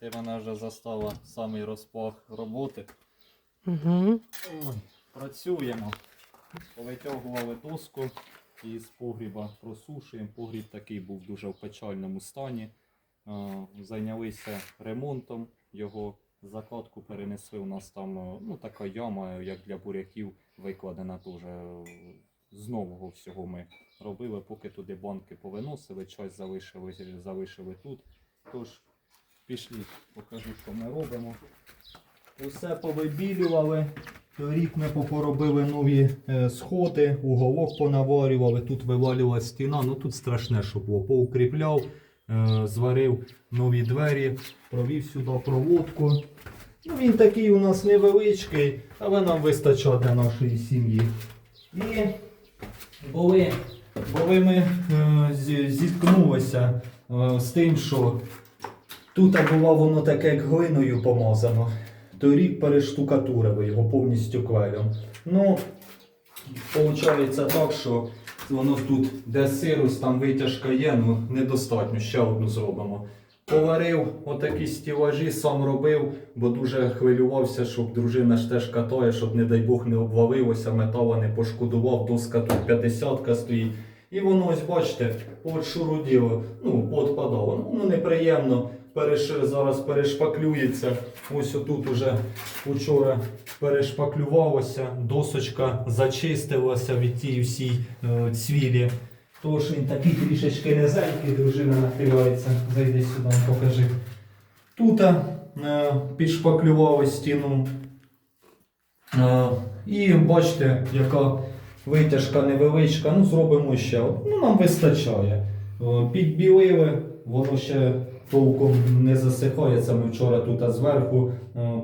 Ти мене вже застала самий розпах роботи. Угу. Ой, працюємо. Повитягували доску із погріба просушуємо. Погріб такий був дуже в печальному стані. Зайнялися ремонтом його. Закладку перенесли. У нас там е, ну, така яма, як для буряків, викладена теж. е, З нового всього ми робили, поки туди банки повиносили, щось залишили, залишили тут. Тож, пішли, покажу, що ми робимо. Усе повибілювали. Торік ми поробили нові е, сходи, уголок понаварювали, тут вивалювала стіна, ну тут страшне, що було. Поукріпляв, е, зварив нові двері, провів сюди проводку. Ну, він такий у нас невеличкий, але нам вистачає для нашої сім'ї. І були, були ми е, зіткнулися з тим, що тут було воно таке як глиною помазано. Торік перештукатурили його повністю квелем. Ну, виходить так, що воно тут, де сирус, там витяжка є, ну недостатньо, ще одну зробимо. Поварив отакі стілажі, сам робив, бо дуже хвилювався, щоб дружина ж теж катає, щоб, не дай Бог, не обвалилося, метала не пошкодував, доска тут 50 стоїть. І воно ось бачите, от шуруділо, ну, подпадало. Ну, воно неприємно. Переш... Зараз перешпаклюється. Ось отут уже вчора перешпаклювалося, досочка зачистилася від тієї всій е, цвілі. Тож він такий трішечки низенький, дружина нахиляється. Зайди сюди, покажи. Тут е, підшпаклювали стіну. Е, і бачите, яка витяжка невеличка. Ну, зробимо ще. Ну, нам вистачає. Підбілили, воно ще толком не засихає. Це ми вчора тут зверху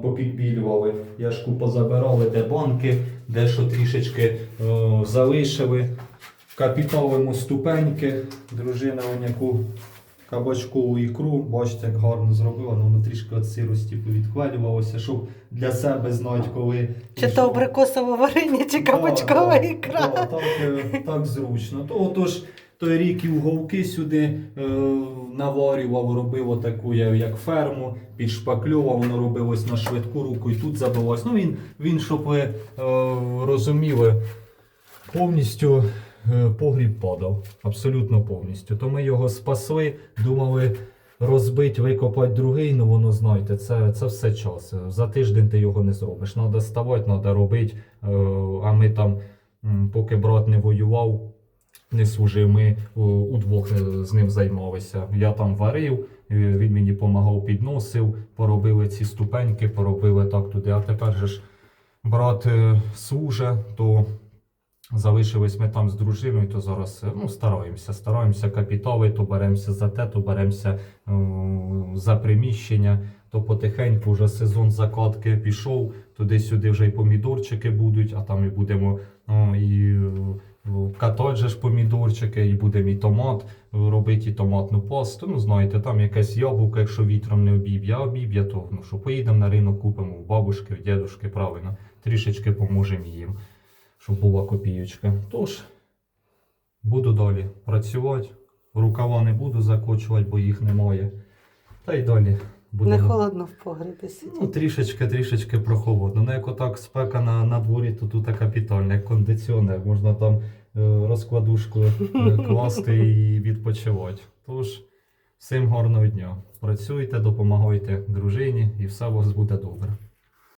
попідбілювали. Яшку позабирали, де банки, де що трішечки залишили. Капіталимо ступеньки. Дружина яку кабачкову ікру. Бачите, як гарно зробила. Ну, воно трішки від сирості повідквалювалося, щоб для себе знати, коли. Чи то абрикосове варення, чи кабачкова да, ікра. да, так, е, так зручно. То, отож, той рік і уголки сюди е, наварював, робив отаку як ферму, підшпаклював, воно робилось на швидку руку і тут забилось. Ну він, він щоб ви е, розуміли, повністю погріб падав. Абсолютно повністю. То ми його спасли, думали. Розбить, викопати другий, ну воно знаєте, це, це все час. За тиждень ти його не зробиш. Треба ставати, треба робити. Е, А ми там, поки брат не воював, не служив, ми удвох е, з ним займалися. Я там варив, е, він мені допомагав, підносив, поробили ці ступеньки, поробили так туди. А тепер же ж брат е, служить, то залишились ми там з дружиною, то зараз е, ну, стараємося. Стараємося капітали, то беремося за те, то беремося е, за приміщення. То потихеньку вже сезон закладки пішов, туди-сюди вже і помідорчики будуть, а там і будемо о, і е, же ж помідорчики, і будемо і томат робити, і томатну пасту. Ну, знаєте, там якесь яблуко, якщо вітром не обіб'є, а обіб'є, то ну, що поїдемо на ринок, купимо в бабушки, в дідушки, правильно, трішечки поможемо їм, щоб була копійочка. Тож, буду далі працювати. Рукава не буду закочувати, бо їх немає. Та й далі Не холодно в погребі сидіти. Ну, трішечки, трішечки прохолодно. Ну, як отак спека на, на дворі, то тут капітальний, як кондиціонер. Можна там е, розкладушку е, класти і відпочивати. Тож, всім гарного дня. Працюйте, допомагайте дружині, і все у вас буде добре.